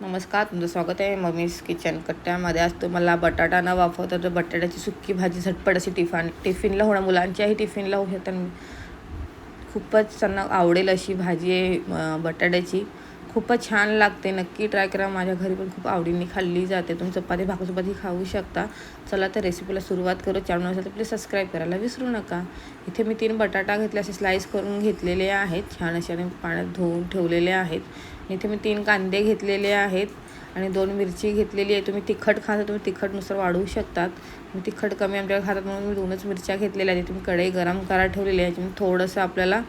नमस्कार तुमचं स्वागत आहे मम्मीज किचन कट्ट्यामध्ये आज तुम्हाला बटाटा न वाफवता तर बटाट्याची सुक्की भाजी झटपट अशी टिफान टिफिनला होणं मुलांच्याही टिफिनला होऊ शकतात खूपच त्यांना आवडेल अशी भाजी आहे बटाट्याची. खूपच छान लागते. नक्की ट्राय करा. माझ्या घरी पण खूप आवडीने खाल्ली जाते. तुम्ही चपाती भाकरसोबतही खाऊ शकता. चला तर रेसिपीला सुरुवात करू. चॅनल असेल तर प्लीज सबस्क्राईब करायला विसरू नका. इथे मी तीन बटाटा घेतले असे स्लाईस करून घेतलेले आहेत. छान असे आणि पाण्यात धुवून ठेवलेले आहेत. इथे मी तीन कांदे घेतलेले आहेत आणि दोन मिरची घेतलेली आहे. तुम्ही तिखट खाता तुम्ही तिखटनुसार वाढवू शकतात. मी तिखट कमी आमच्याकडे खातात म्हणून मी दोनच मिरच्या घेतलेल्या आहेत. तुम्ही कढई गरम करा ठेवलेली आहे. याच्यामध्ये थोडंसं आपल्याला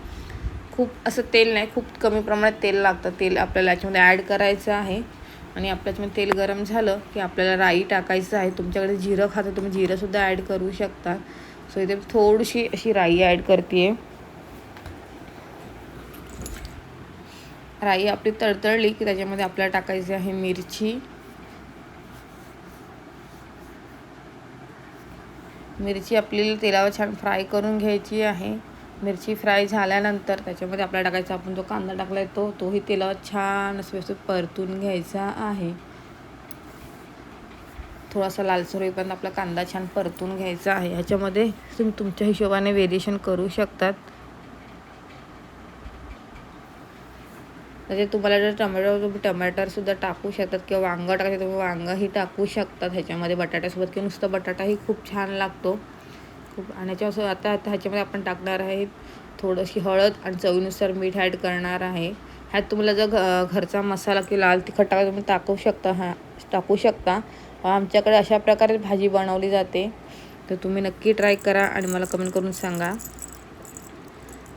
खूप असं तेल नाही खूप कमी प्रमाणात तेल लागतं. तेल आपल्याला याच्यामध्ये ॲड करायचं आहे. आणि आपल्याच्यामध्ये तेल गरम झालं की आपल्याला राई टाकायचं आहे. तुमच्याकडे जिरं खातं तुम्ही जिरंसुद्धा ॲड करू शकता. सो इथे थोडीशी अशी राई ॲड करते राई आपली तळतळली की त्याच्यामध्ये आपल्याला टाकायची आहे मिरची. मिरची आपल्याला तेलावर छान फ्राय करून घ्यायची आहे. मिरची फ्राय झाल्यानंतर त्याच्यामध्ये आपल्याला टाकायचा आपण जो कांदा टाकला आहे तो तोही तेलावर छान असं व्यवस्थित परतून घ्यायचा आहे. थोडासा लालसर होईपर्यंत आपला कांदा छान परतून घ्यायचा आहे. ह्याच्यामध्ये तुम्ही तुमच्या हिशोबाने वेरिएशन करू शकतात. म्हणजे तुम्हाला जर टमॅटो तुम्ही टमॅटरसुद्धा टाकू शकतात किंवा वांगं टाकायचं तुम्ही वांगंही टाकू शकतात. ह्याच्यामध्ये बटाट्यासोबत किंवा नुसतं बटाटाही खूप छान लागतो. खूप आणि ह्याच्यावर आता आता ह्याच्यामध्ये आपण टाकणार आहे थोडीशी हळद आणि चवीनुसार मीठ ॲड करणार आहे. ह्यात तुम्हाला जर घ घरचा मसाला किंवा लाल तिखट टाका तुम्ही टाकू शकता हा टाकू शकता. आमच्याकडे अशा प्रकारे भाजी बनवली जाते. तर तुम्ही नक्की ट्राय करा आणि मला कमेंट करून सांगा.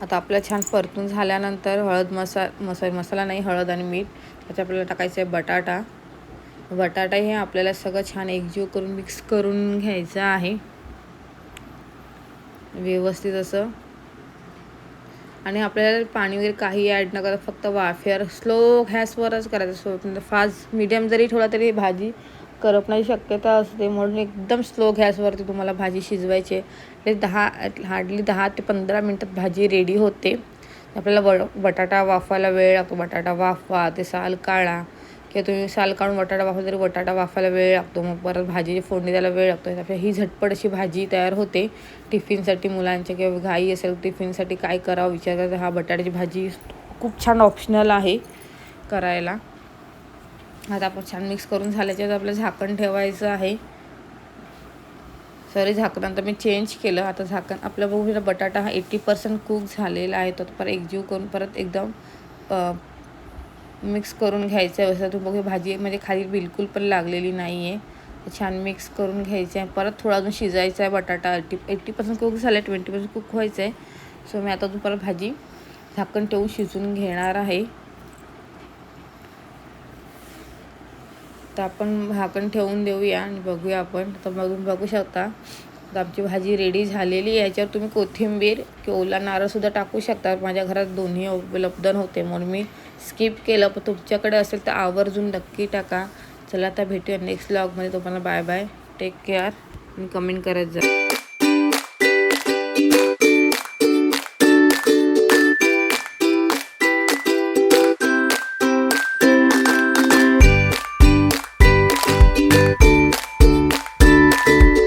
आता आपल्या छान परतून झाल्यानंतर हळद मसा मसा मसाला नाही हळद आणि मीठ. त्याच्यात आपल्याला टाकायचं आहे बटाटा. बटाटा हे आपल्याला सगळं छान एकजीव करून मिक्स करून घ्यायचं आहे. व्यवस्थित असं. आणि आपल्याला पाणी वगैरे काही ॲड न करता फक्त वाफेवर स्लो गॅसवरच करायचं स्लो फास्ट मिडियम जरी ठेवला तरी भाजी करपण्याची शक्यता असते. म्हणून एकदम स्लो गॅसवरती तुम्हाला भाजी शिजवायची आहे. दहा हार्डली दहा ते पंधरा मिनटात भाजी रेडी होते. आपल्याला ब बटाटा वाफवायला वेळ लागतो. बटाटा वाफवा ते साल काढा. किंवा तुम्ही साल काढून बटाटा वाफला तरी बटाटा वाफायला वेळ लागतो. मग परत भाजीची फोडणी द्यायला वेळ लागतो. आपल्या ही झटपट अशी भाजी तयार होते. टिफिनसाठी मुलांच्या किंवा घाई असेल टिफिनसाठी काय करावं विचार हा बटाट्याची भाजी खूप छान ऑप्शनल आहे करायला. आता आपण छान मिक्स करून झाल्याच्यात आपलं झाकण ठेवायचं आहे. सॉरी झाकणानंतर मी चेंज केलं. आता झाकण आपल्या बघू बटाटा हा एट्टी पर्सेंट कुक झालेला आहे. तो परत एकजीव करून परत एकदम मिक्स करून घ्यायचं आहे. असं तू बघे भाजी म्हणजे खाली बिलकुल पण लागलेली नाही आहे छान मिक्स करून घ्यायचं आहे. परत थोडा अजून शिजायचा आहे बटाटा. एट्टी एट्टी पर्सेंट कुक झाला आहे ट्वेंटी पर्सेंट कुक व्हायचं आहे सो मी आता तू परत भाजी झाकण ठेवून शिजून घेणार आहे. तर आपण झाकण ठेवून देऊया आणि बघूया आपण. तर बघून बघू शकता. तर आमची भाजी रेडी झालेली आहे. याच्यावर तुम्ही कोथिंबीर किंवा ओला नारळसुद्धा टाकू शकता. माझ्या घरात दोन्ही उपलब्ध नव्हते म्हणून मी स्किप केलं. पण तुमच्याकडे असेल तर आवर्जून नक्की टाका. चला आता भेटूया नेक्स्ट ब्लॉगमध्ये तुम्हाला बाय बाय टेक केअर आणि कमेंट करत जा.